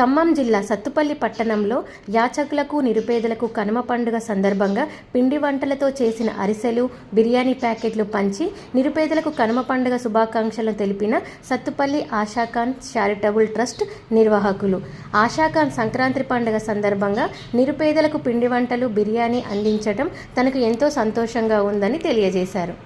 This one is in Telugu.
ఖమ్మం జిల్లా సత్తుపల్లి పట్టణంలో యాచకులకు నిరుపేదలకు కనుమ పండుగ సందర్భంగా పిండి వంటలతో చేసిన అరిసెలు బిర్యానీ ప్యాకెట్లు పంచి నిరుపేదలకు కనుమ పండుగ శుభాకాంక్షలు తెలిపిన సత్తుపల్లి ఆశాఖాన్ చారిటబుల్ ట్రస్ట్ నిర్వాహకులు. ఆశాఖాన్ సంక్రాంతి పండుగ సందర్భంగా నిరుపేదలకు పిండి వంటలు బిర్యానీ అందించడం తనకు ఎంతో సంతోషంగా ఉందని తెలియజేశారు.